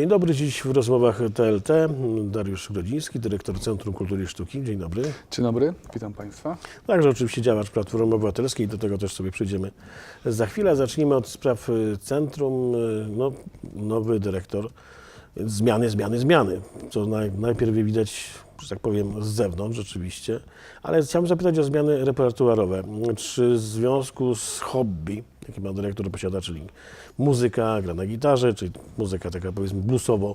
Dzień dobry, dziś w rozmowach TLT Dariusz Grodziński, dyrektor Centrum Kultury i Sztuki. Dzień dobry. Dzień dobry, witam Państwa. Także oczywiście działacz Platformy Obywatelskiej, do tego też sobie przejdziemy za chwilę. Zacznijmy od spraw y, centrum. Y, No, nowy dyrektor, zmiany, zmiany, zmiany, co naj, najpierw widać, że tak powiem, z zewnątrz rzeczywiście, ale chciałbym zapytać o zmiany repertuarowe. Czy w związku z hobby, jakie ma dyrektor posiada, czyli muzyka, gra na gitarze, czy muzyka taka powiedzmy bluesowo,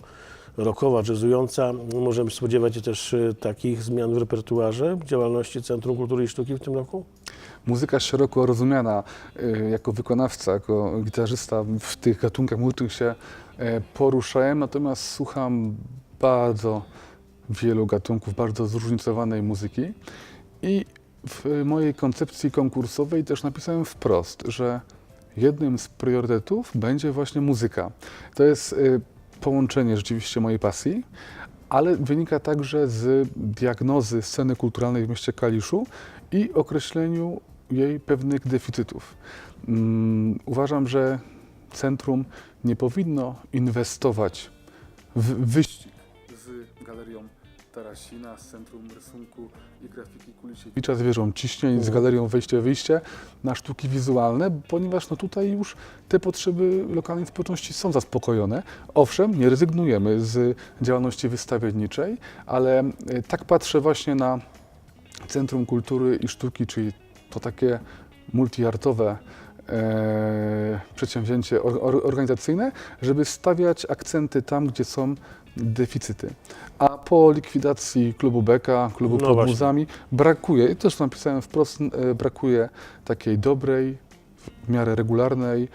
rockowa, jazzująca. Możemy spodziewać się też y, takich zmian w repertuarze działalności Centrum Kultury i Sztuki w tym roku? Muzyka szeroko rozumiana y, jako wykonawca, jako gitarzysta w tych gatunkach muzycznych się e, poruszałem, natomiast słucham bardzo wielu gatunków, bardzo zróżnicowanej muzyki i w mojej koncepcji konkursowej też napisałem wprost, że jednym z priorytetów będzie właśnie muzyka. To jest y, połączenie rzeczywiście mojej pasji, ale wynika także z diagnozy sceny kulturalnej w mieście Kaliszu i określeniu jej pewnych deficytów. Mm, Uważam, że centrum nie powinno inwestować w wyścig z galerią Tarasina, z Centrum Rysunku i Grafiki Kulisiewicza, z wieżą ciśnień, z galerią wejście-wyjście na sztuki wizualne, ponieważ no tutaj już te potrzeby lokalnej społeczności są zaspokojone. Owszem, nie rezygnujemy z działalności wystawienniczej, ale e, tak patrzę właśnie na Centrum Kultury i Sztuki, czyli to takie multiartowe e, przedsięwzięcie or, or, organizacyjne, żeby stawiać akcenty tam, gdzie są deficyty. A po likwidacji klubu Beka, klubu No pod muzami, brakuje, i też napisałem wprost, e, brakuje takiej dobrej, w miarę regularnej, e,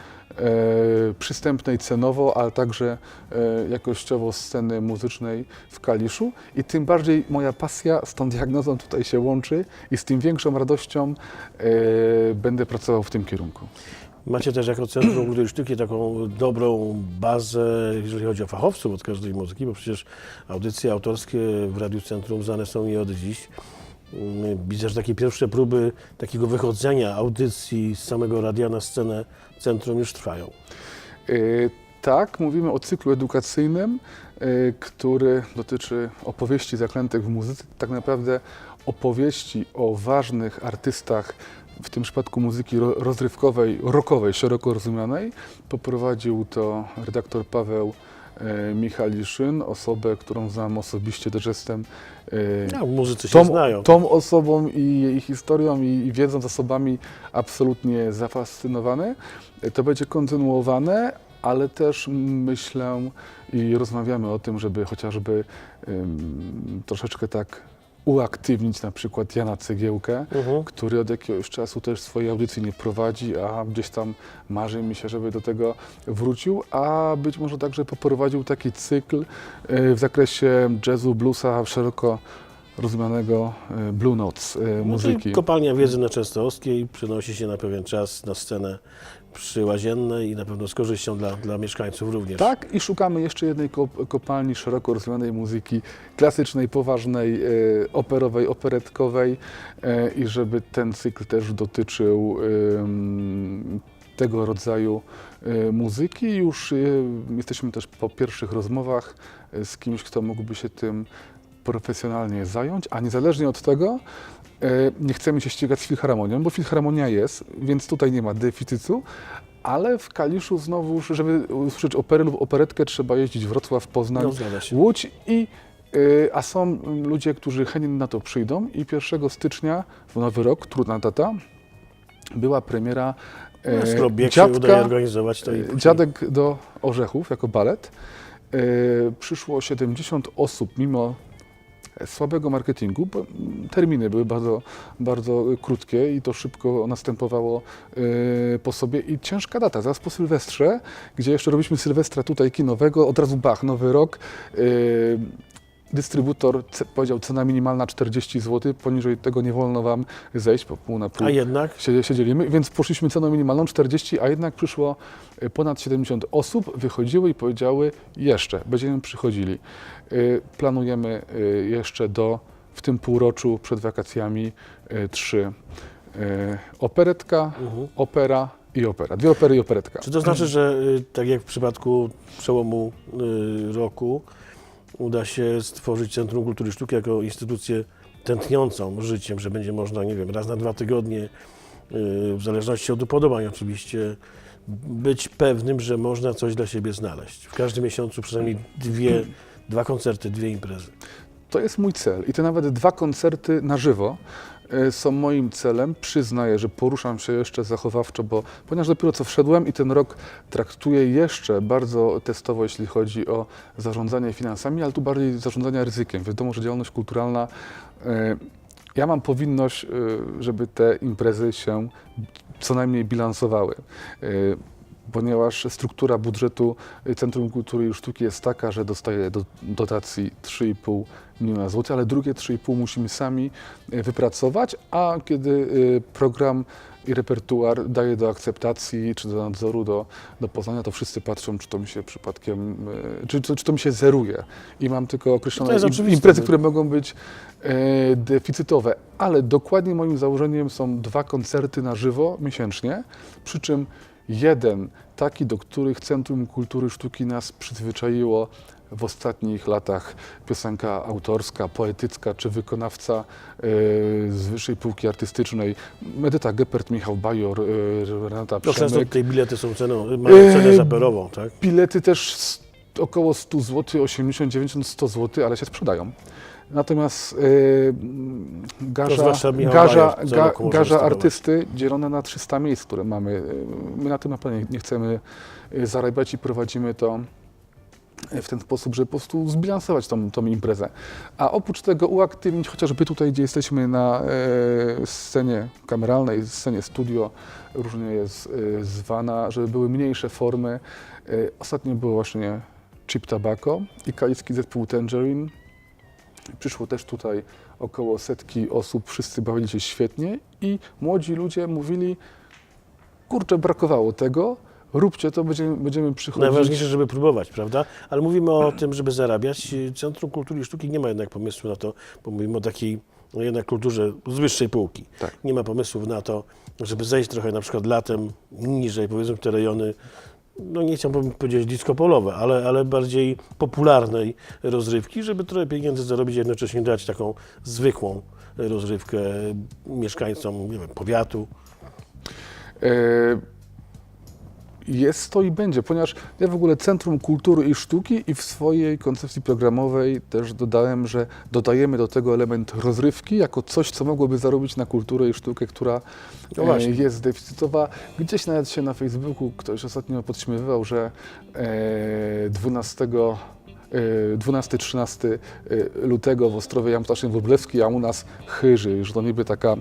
przystępnej cenowo, ale także e, jakościowo sceny muzycznej w Kaliszu. I tym bardziej moja pasja z tą diagnozą tutaj się łączy i z tym większą radością e, będę pracował w tym kierunku. Macie też jako Centrum Kultury i Sztuki taką dobrą bazę, jeżeli chodzi o fachowców od każdej muzyki, bo przecież audycje autorskie w Radiu Centrum znane są nie od dziś. Mm, Widzę, że takie pierwsze próby takiego wychodzenia audycji z samego radia na scenę centrum już trwają. E, Tak, mówimy o cyklu edukacyjnym, e, który dotyczy opowieści zaklętych w muzyce. Tak naprawdę opowieści o ważnych artystach, w tym przypadku muzyki ro- rozrywkowej, rockowej, szeroko rozumianej. Poprowadził to redaktor Paweł e, Michaliszyn, osobę, którą znam osobiście, też jestem e, No, muzycy się tą, znają. tą osobą i jej historią i, i wiedzą, zasobami absolutnie zafascynowany. To będzie kontynuowane, ale też myślę i rozmawiamy o tym, żeby chociażby ym, troszeczkę tak uaktywnić na przykład Jana Cegiełkę, Mhm. który od jakiegoś czasu też swojej audycji nie prowadzi, a gdzieś tam marzy mi się, żeby do tego wrócił, a być może także poprowadził taki cykl y, w zakresie jazzu, bluesa, szeroko rozumianego y, Blue Notes y, No, muzyki. czyli kopalnia wiedzy na Częstochowskiej przenosi się na pewien czas na scenę przy Łaziennej i na pewno z korzyścią dla, dla mieszkańców również. Tak, i szukamy jeszcze jednej kop- kopalni szeroko rozumianej muzyki klasycznej, poważnej, e, operowej, operetkowej e, i żeby ten cykl też dotyczył em, tego rodzaju e, muzyki. Już e, jesteśmy też po pierwszych rozmowach e, z kimś, kto mógłby się tym profesjonalnie zająć, a niezależnie od tego e, nie chcemy się ścigać z filharmonią, bo filharmonia jest, więc tutaj nie ma deficytu, ale w Kaliszu znowu, żeby usłyszeć operę lub operetkę, trzeba jeździć Wrocław, Poznań, No, się. Łódź i y, a są ludzie, którzy chętnie na to przyjdą i 1 stycznia, w nowy rok, trudna data, była premiera No, e, skoro bieg się dziadka, udaje organizować, to i e, później. Dziadek do Orzechów jako balet. E, Przyszło 70 osób mimo słabego marketingu, mm, terminy były bardzo, bardzo krótkie i to szybko następowało e, po sobie. I ciężka data, zaraz po Sylwestrze, gdzie jeszcze robiliśmy Sylwestra tutaj kinowego, od razu bach, nowy rok, e, dystrybutor powiedział cena minimalna 40 zł, poniżej tego nie wolno Wam zejść, po pół na pół A jednak dzielimy, więc poszliśmy ceną minimalną 40, a jednak przyszło y, ponad 70 osób, wychodziły i powiedziały jeszcze, będziemy przychodzili. Y, Planujemy y, jeszcze do, w tym półroczu przed wakacjami trzy. Operetka, Mhm. opera i opera. Dwie opery i operetka. Czy to znaczy, że y, tak jak w przypadku przełomu y, roku uda się stworzyć Centrum Kultury Sztuki jako instytucję tętniącą życiem, że będzie można, nie wiem, raz na dwa tygodnie, y, w zależności od upodobań oczywiście, być pewnym, że można coś dla siebie znaleźć. W każdym miesiącu przynajmniej dwie, dwa koncerty, dwie imprezy. To jest mój cel i te nawet dwa koncerty na żywo są moim celem. Przyznaję, że poruszam się jeszcze zachowawczo, bo ponieważ dopiero co wszedłem i ten rok traktuję jeszcze bardzo testowo, jeśli chodzi o zarządzanie finansami, ale tu bardziej zarządzania ryzykiem. Wiadomo, że działalność kulturalna, e, ja mam powinność, e, żeby te imprezy się co najmniej bilansowały. Ponieważ struktura budżetu Centrum Kultury i Sztuki jest taka, że dostaje do, dotacji 3,5 miliona złotych, ale drugie 3,5 musimy sami e, wypracować, a kiedy e, program i repertuar daje do akceptacji czy do nadzoru, do, do poznania, to wszyscy patrzą, czy to mi się przypadkiem, czy, czy, czy to mi się zeruje. I mam tylko określone imprezy, które mogą być e, deficytowe, ale dokładnie moim założeniem są dwa koncerty na żywo miesięcznie, przy czym jeden taki, do których Centrum Kultury Sztuki nas przyzwyczaiło w ostatnich latach piosenka autorska, poetycka czy wykonawca e, z wyższej półki artystycznej, Medyta Geppert, Michał Bajor, e, Renata No często Przemek. te bilety są ceną, mają cenę Eee, zaperową, tak? Bilety też około 100 zł, 89, 100 zł, ale się sprzedają. Natomiast e, garza, garza, ga, garza artysty dzielone na 300 miejsc, które mamy. E, My na tym na pewno nie- chcemy e, zarabiać i prowadzimy to w ten sposób, żeby po prostu zbilansować tą, tą imprezę. A oprócz tego uaktywnić chociażby tutaj, gdzie jesteśmy na e, scenie kameralnej, scenie studio, różnie jest e, zwana, żeby były mniejsze formy. E, ostatnio było właśnie Chip Tobacco i kalicki zespół Tangerine. Przyszło też tutaj około setki osób, wszyscy bawili się świetnie i młodzi ludzie mówili, kurczę, brakowało tego, róbcie to, będziemy, będziemy przychodzić. Najważniejsze, żeby próbować, prawda? Ale mówimy o tym, żeby zarabiać. Centrum Kultury i Sztuki nie ma jednak pomysłu na to, bo mówimy o takiej no jednak kulturze z wyższej półki. Tak. Nie ma pomysłów na to, żeby zejść trochę na przykład latem niżej, powiedzmy w te rejony, no nie chciałbym powiedzieć disco polowe, ale, ale bardziej popularnej rozrywki, żeby trochę pieniędzy zarobić, jednocześnie dać taką zwykłą rozrywkę mieszkańcom nie wiem, powiatu. E, Jest to i będzie, ponieważ ja w ogóle Centrum Kultury i Sztuki i w swojej koncepcji programowej też dodałem, że dodajemy do tego element rozrywki jako coś, co mogłoby zarobić na kulturę i sztukę, która No e, jest deficytowa. Gdzieś nawet się na Facebooku ktoś ostatnio podśmiewywał, że e, 12 e, 12-13 e, lutego w Ostrowie Jamstaszyn Wróblewski, a u nas Chyży, że to niby taka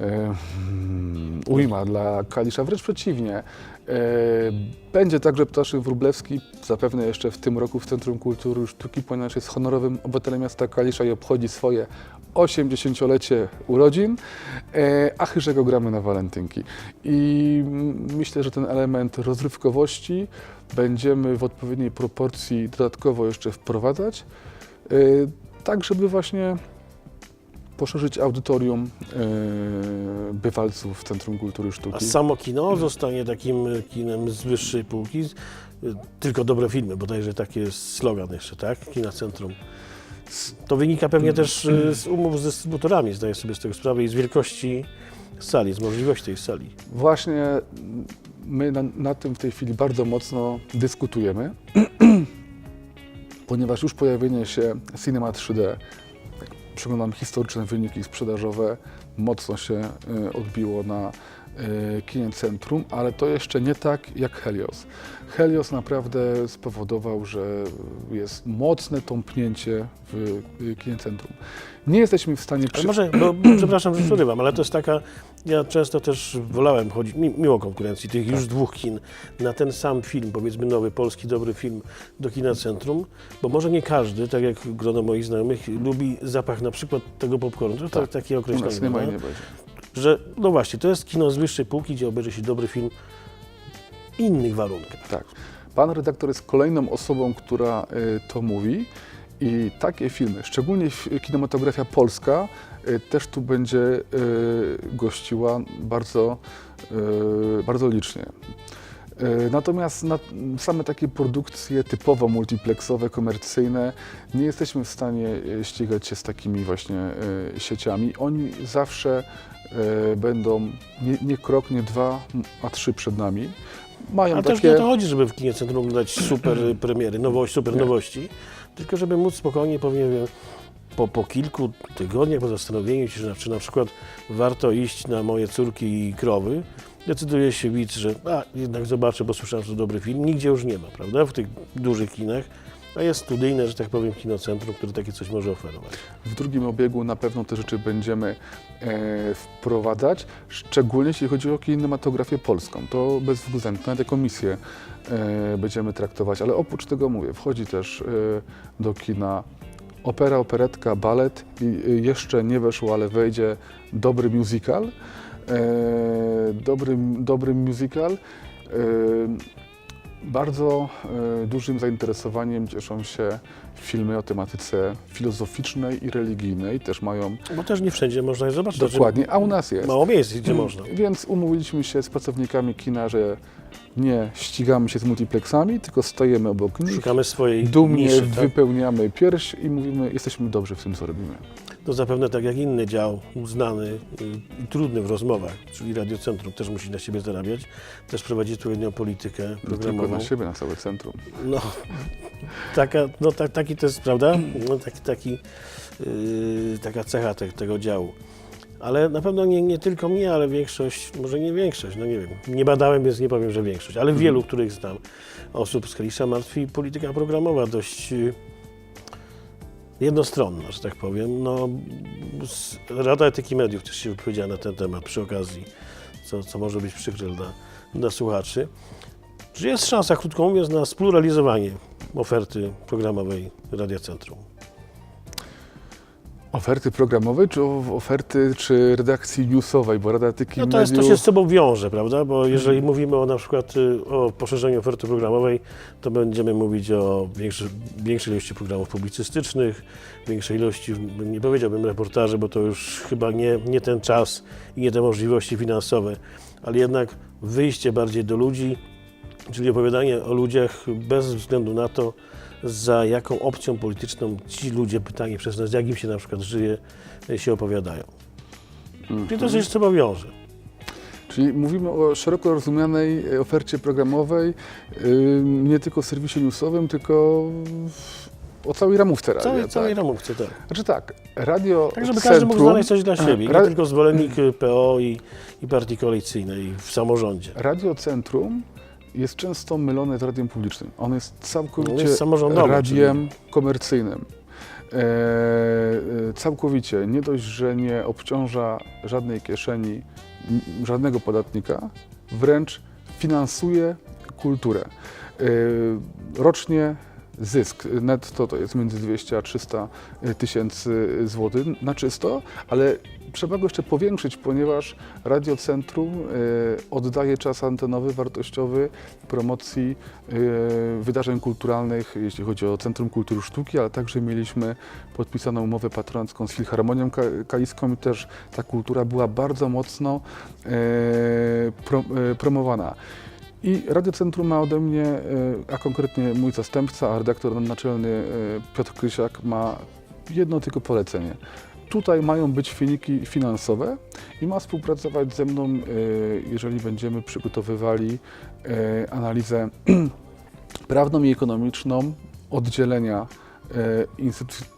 mm, ujma dla Kalisza, wręcz przeciwnie. E, Będzie także Ptaszyn Wróblewski, zapewne jeszcze w tym roku w Centrum Kultury Sztuki, ponieważ jest honorowym obywatelem miasta Kalisza i obchodzi swoje 80-lecie urodzin, e, a Chyżego gramy na walentynki. I myślę, że ten element rozrywkowości będziemy w odpowiedniej proporcji dodatkowo jeszcze wprowadzać, e, tak żeby właśnie poszerzyć audytorium e, bywalców w Centrum Kultury i A Sztuki. samo kino zostanie takim kinem z wyższej półki. z- Tylko dobre filmy, bodajże taki jest slogan jeszcze, tak? Kina Centrum. To wynika pewnie też y, z umów z dystrybutorami, zdaję sobie z tego sprawę, i z wielkości sali, z możliwości tej sali. Właśnie my na, na tym w tej chwili bardzo mocno dyskutujemy, ponieważ już pojawienie się Cinema 3D, jak przeglądam historyczne wyniki sprzedażowe, mocno się y, odbiło na y, kinie centrum, ale to jeszcze nie tak jak Helios. Helios naprawdę spowodował, że jest mocne tąpnięcie w y, kinie centrum. Nie jesteśmy w stanie Ale może, przepraszam, że przerywam, ale to jest taka, ja często też wolałem chodzić, mi- mimo konkurencji tych już dwóch kin, na ten sam film, powiedzmy nowy, polski, dobry film do kina centrum, bo może nie każdy, tak jak grono moich znajomych, lubi zapach na przykład tego popcornu. To Tak. takie U określenie. nas nie ma i no? nie będzie. Że no właśnie, to jest kino z wyższej półki, gdzie obejrzy się dobry film w innych warunkach. Tak. Pan redaktor jest kolejną osobą, która y, to mówi I takie filmy, szczególnie f- kinematografia polska, y, też tu będzie y, gościła bardzo, y, bardzo licznie. Y, Natomiast na same takie produkcje typowo multiplexowe, komercyjne, nie jesteśmy w stanie y, ścigać się z takimi właśnie y, sieciami. Oni zawsze będą nie, nie krok, nie dwa, a trzy przed nami. Mają Ale też takie... nie o to chodzi, żeby w kinie centrum oglądać super premiery, nowości, super Nie. nowości, tylko żeby móc spokojnie, powiem, po, po kilku tygodniach, po zastanowieniu się, że na, czy na przykład warto iść na moje córki i krowy, decyduje się widz, że a, jednak zobaczę, bo słyszałem, że dobry film. Nigdzie już nie ma, prawda, w tych dużych kinach. A jest studyjne, że tak powiem, kinocentrum, które takie coś może oferować. W drugim obiegu na pewno te rzeczy będziemy e, wprowadzać, szczególnie jeśli chodzi o kinematografię polską. To bezwzględnie, nawet jako misję e, będziemy traktować, ale oprócz tego mówię, wchodzi też e, do kina opera, operetka, balet i e, jeszcze nie weszło, ale wejdzie dobry musical. E, dobry, dobry musical. E, bardzo e, dużym zainteresowaniem cieszą się filmy o tematyce filozoficznej i religijnej. Też mają Bo też nie wszędzie można je zobaczyć. dokładnie, a u nas jest. Mało miejsc, gdzie Mm, można. Więc umówiliśmy się z pracownikami kina, że nie ścigamy się z multiplexami, tylko stajemy obok nich. Szukamy swojej Dumnie niszy, tak? wypełniamy pierś i mówimy, jesteśmy dobrzy w tym, co robimy. To zapewne tak jak inny dział, znany i trudny w rozmowach, czyli Radiocentrum, też musi na siebie zarabiać, też prowadzi odpowiednią politykę Nie tylko programową. na siebie, na całe centrum. No, taka, no tak, taki to jest, prawda? No, taki, taki, yy, taka cecha te, tego działu. Ale na pewno nie, nie tylko mnie, ale większość, może nie większość, no nie wiem, nie badałem, więc nie powiem, że większość, ale wielu, których znam, osób z Kalisza martwi polityka programowa dość yy, jednostronna, że tak powiem. No, Rada Etyki Mediów też się wypowiedziała na ten temat przy okazji, co, co może być przykre dla, dla słuchaczy. Czy jest szansa, krótko mówiąc, na spluralizowanie oferty programowej Radia Centrum? Oferty programowej, czy oferty, czy redakcji newsowej, bo Rada Etyki No to, jest, to się z sobą wiąże, prawda? Bo jeżeli mówimy o na przykład y, o poszerzeniu oferty programowej, to będziemy mówić o większej, większej ilości programów publicystycznych, większej ilości, nie powiedziałbym reportaży, bo to już chyba nie, nie ten czas i nie te możliwości finansowe, ale jednak wyjście bardziej do ludzi, czyli opowiadanie o ludziach bez względu na to, za jaką opcją polityczną ci ludzie, pytanie przez nas, jak im się na przykład żyje, y, się opowiadają. Czyli to się z sobą wiąże. Czyli mówimy o szeroko rozumianej e, ofercie programowej, y, nie tylko w serwisie newsowym, tylko o całej ramówce radia. Całej, tak? całej ramówce, tak. Znaczy tak, radio Tak, żeby każdy mógł znaleźć coś dla siebie, nie tylko zwolennik y, PO i, i partii koalicyjnej w samorządzie. Radio Centrum jest często mylone z radiem publicznym. On jest całkowicie jest radiem komercyjnym. E, e, całkowicie. Nie dość, że nie obciąża żadnej kieszeni, żadnego podatnika, wręcz finansuje kulturę. E, rocznie zysk netto to jest między 200 a 300 tysięcy złotych na czysto, ale trzeba go jeszcze powiększyć, ponieważ Radiocentrum e, oddaje czas antenowy, wartościowy promocji e, wydarzeń kulturalnych, jeśli chodzi o Centrum Kultury Sztuki, ale także mieliśmy podpisaną umowę patroncką z Filharmonią Ka- Kaliską i też ta kultura była bardzo mocno e, promowana. I Radiocentrum ma ode mnie, e, a konkretnie mój zastępca, a redaktor naczelny e, Piotr Krysiak ma jedno tylko polecenie. Tutaj mają być wyniki finansowe i ma współpracować ze mną, e, jeżeli będziemy przygotowywali analizę prawną i ekonomiczną oddzielenia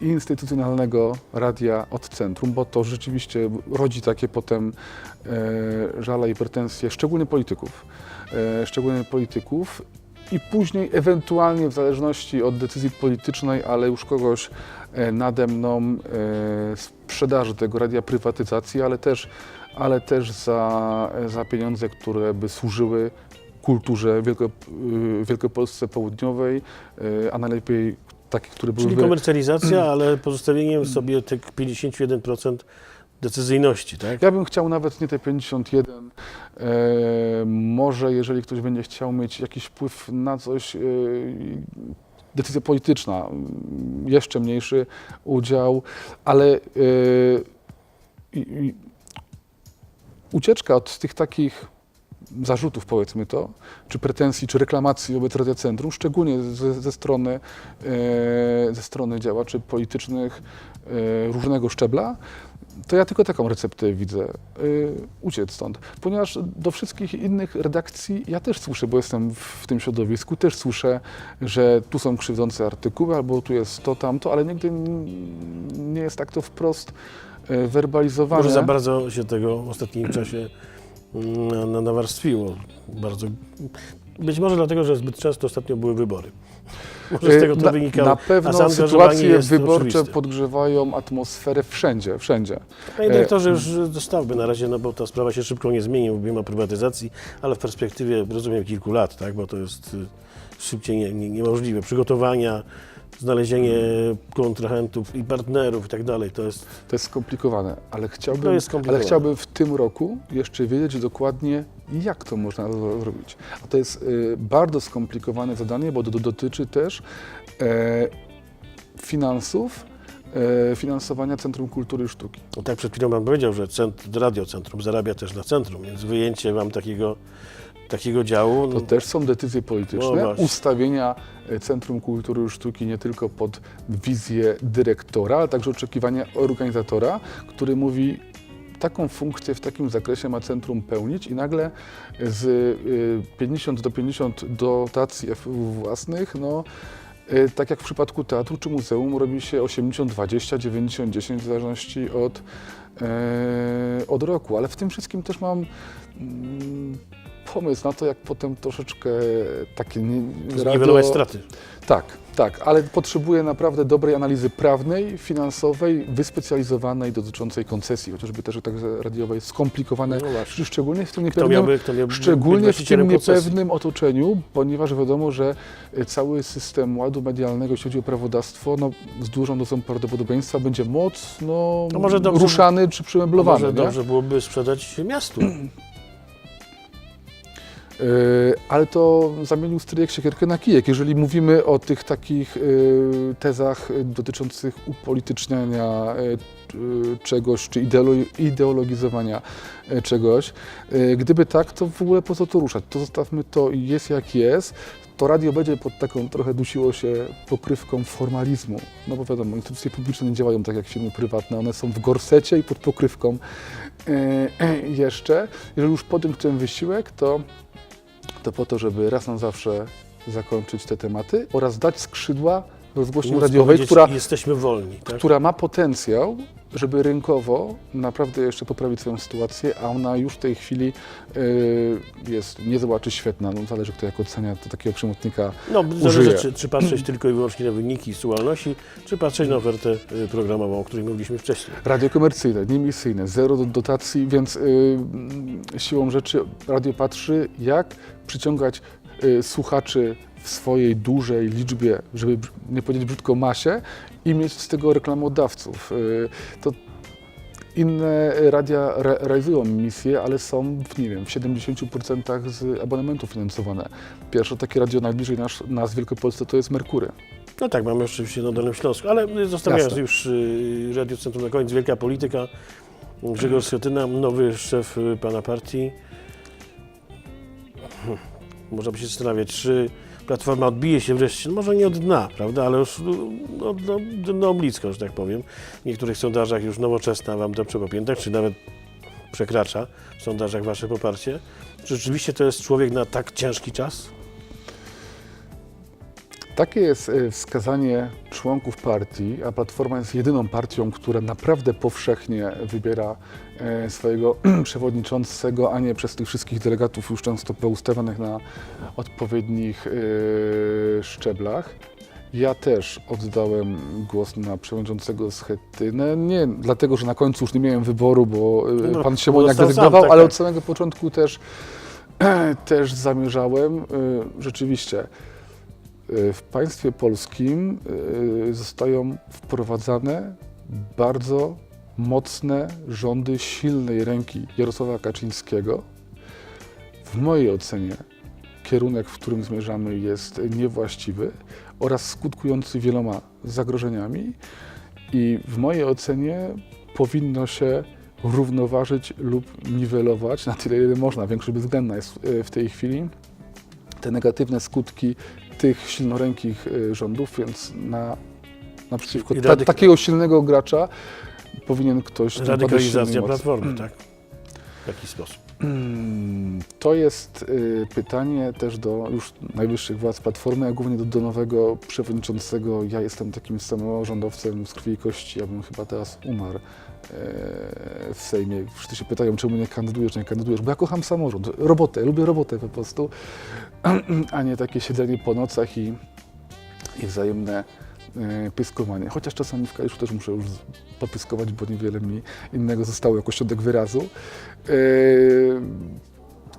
instytucjonalnego radia od centrum, bo to rzeczywiście rodzi takie potem e, żale i pretensje, szczególnie polityków, e, szczególnie polityków i później ewentualnie w zależności od decyzji politycznej, ale już kogoś e, nade mną e, sprzedaży tego radia prywatyzacji, ale też, ale też za, za pieniądze, które by służyły kulturze Wielko, y, Wielkopolsce Południowej, a najlepiej takie, które Czyli byłyby... komercjalizacja, ale pozostawieniem sobie tych 51% decyzyjności, tak? Ja bym chciał nawet nie te 51. E, może jeżeli ktoś będzie chciał mieć jakiś wpływ na coś, e, decyzja polityczna, mm, jeszcze mniejszy udział, ale yy, i- i ucieczka od tych takich zarzutów, powiedzmy to, czy pretensji, czy reklamacji wobec Radia Centrum, szczególnie ze, ze, strony, e, ze strony działaczy politycznych e, różnego szczebla, to ja tylko taką receptę widzę, e, uciec stąd. Ponieważ do wszystkich innych redakcji ja też słyszę, bo jestem w, tym środowisku, też słyszę, że tu są krzywdzące artykuły, albo tu jest to, tamto, ale nigdy nie jest tak to wprost werbalizowane. Może za bardzo się tego w ostatnim czasie nawarstwiło. Bardzo. Być może dlatego, że zbyt często ostatnio były wybory. Może z tego to na, wynikało. Na pewno sytuacje wyborcze oczywiste. podgrzewają atmosferę wszędzie, wszędzie. Panie dyrektorze, już zostawmy na razie, no bo ta sprawa się szybko nie zmieni, mówimy o prywatyzacji, ale w perspektywie, rozumiem, kilku lat, tak, bo to jest y, szybciej nie, nie, niemożliwe. Przygotowania, znalezienie kontrahentów i partnerów i tak dalej, to jest... To jest skomplikowane, ale chciałbym, To jest ale skomplikowane. chciałbym w tym roku jeszcze wiedzieć dokładnie, jak to można zro- zrobić. A to jest y, bardzo skomplikowane zadanie, bo to dotyczy też e, finansów, e, finansowania Centrum Kultury i Sztuki. No tak przed chwilą Pan powiedział, że cent, Radiocentrum zarabia też na centrum, więc wyjęcie Wam takiego, takiego działu... To no, też są decyzje No polityczne, właśnie. ustawienia e, Centrum Kultury i Sztuki nie tylko pod wizję dyrektora, ale także oczekiwania organizatora, który mówi, taką funkcję w takim zakresie ma centrum pełnić i nagle z y, 50 do 50 dotacji własnych, no y, tak jak w przypadku teatru czy muzeum robi się 80, 20, 90, 10 w zależności od, e, od roku, ale w tym wszystkim też mam mm, pomysł na to, jak potem troszeczkę takie nie, zniwelować straty. tak, tak, ale potrzebuje naprawdę dobrej analizy prawnej, finansowej, wyspecjalizowanej, dotyczącej koncesji, chociażby też tak radiowej, skomplikowane, No szczególnie w tym Kto niepewnym, miałby, kto miałby być szczególnie w tym niepewnym otoczeniu, ponieważ wiadomo, że e, cały system ładu medialnego, jeśli chodzi o prawodawstwo, no, z dużą dozą prawdopodobieństwa będzie mocno dobrze- ruszany czy przymeblowany. Może nie? dobrze byłoby sprzedać miastu. E, Ale to zamienił stryjek siekierkę na kijek. Jeżeli mówimy o tych takich e, tezach dotyczących upolityczniania e, czegoś, czy ideolo- ideologizowania czegoś, gdyby tak, to w ogóle po co to ruszać? To zostawmy to jest jak jest. To radio będzie pod taką trochę dusiło się pokrywką formalizmu. No bo wiadomo, instytucje publiczne nie działają tak jak firmy prywatne, one są w gorsecie i pod pokrywką jeszcze. Jeżeli już podjąć ten wysiłek, to to po to, żeby raz na zawsze zakończyć te tematy oraz dać skrzydła rozgłośni radiowej, która, Jesteśmy wolni. Tak? która ma potencjał, żeby rynkowo naprawdę jeszcze poprawić swoją sytuację, a ona już w tej chwili y, jest niezła czy świetna. No, zależy kto jak ocenia, to takiego przymotnika No, użyje. zależy, czy, czy patrzeć tylko i wyłącznie na wyniki słuchalności, czy patrzeć na ofertę y, programową, o której mówiliśmy wcześniej. Radio komercyjne, niemisyjne, zero do- dotacji, więc y, siłą rzeczy radio patrzy, jak przyciągać y, słuchaczy w swojej dużej liczbie, żeby nie powiedzieć brzydko masie i mieć z tego reklamodawców. Y, to inne radia re, realizują misje, ale są w, nie wiem, w 70% z abonamentu finansowane. Pierwsze takie radio najbliżej nas, nas w Wielkopolsce to jest Merkury. No tak, mamy oczywiście na Dolnym Śląsku, ale zostawiając Jasne. już y, Radio Centrum na koniec, wielka polityka. Grzegorz Schetyna, nowy szef y, pana partii. Hmm, Można by się zastanawiać, czy Platforma odbije się wreszcie, no może nie od dna, prawda, ale już no, no, no blisko, że tak powiem. W niektórych sondażach już nowoczesna wam to po piętach, czy nawet przekracza w sondażach wasze poparcie. Czy rzeczywiście to jest człowiek na tak ciężki czas? Takie jest e, wskazanie członków partii, a Platforma jest jedyną partią, która naprawdę powszechnie wybiera e, swojego przewodniczącego, a nie przez tych wszystkich delegatów już często poustawionych na odpowiednich e, szczeblach. Ja też oddałem głos na przewodniczącego Schetynę, nie dlatego, że na końcu już nie miałem wyboru, bo No, pan Siemoniak sam, rezygnował, tak, ale od samego początku też, też zamierzałem rzeczywiście w państwie polskim y, zostają wprowadzane bardzo mocne rządy silnej ręki Jarosława Kaczyńskiego. W mojej ocenie kierunek, w którym zmierzamy, jest niewłaściwy oraz skutkujący wieloma zagrożeniami. I w mojej ocenie powinno się równoważyć lub niwelować na tyle, ile można. Większość bezwzględna jest e, w tej chwili. Te negatywne skutki tych silnorękich e, rządów, więc na, naprzeciwko ta, radyk- takiego silnego gracza powinien ktoś Radykalizacja. Platformy, tak? W jaki sposób? Mm, To jest y, pytanie też do już najwyższych władz Platformy, a głównie do, do nowego przewodniczącego. Ja jestem takim samorządowcem z krwi i kości, ja bym chyba teraz umarł w Sejmie. Wszyscy się pytają, czemu nie kandydujesz, nie kandydujesz, bo ja kocham samorząd, robotę, lubię robotę po prostu, a nie takie siedzenie po nocach i, i wzajemne e, pyskowanie. Chociaż czasami w Kaliszu też muszę już popyskować, bo niewiele mi innego zostało jako środek wyrazu. E,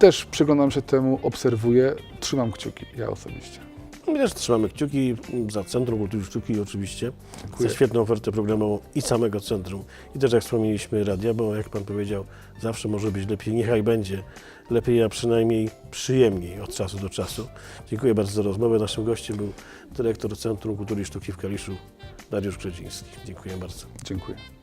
Też przyglądam się temu, obserwuję, trzymam kciuki, ja osobiście. My też trzymamy kciuki za Centrum Kultury Sztuki oczywiście, Dziękuję. za świetną ofertę programową i samego centrum. I też jak wspomnieliśmy radia, bo jak Pan powiedział, zawsze może być lepiej, niechaj będzie lepiej, a przynajmniej przyjemniej od czasu do czasu. Dziękuję bardzo za rozmowę. Naszym gościem był dyrektor Centrum Kultury i Sztuki w Kaliszu, Dariusz Krzedziński. Dziękuję bardzo. Dziękuję.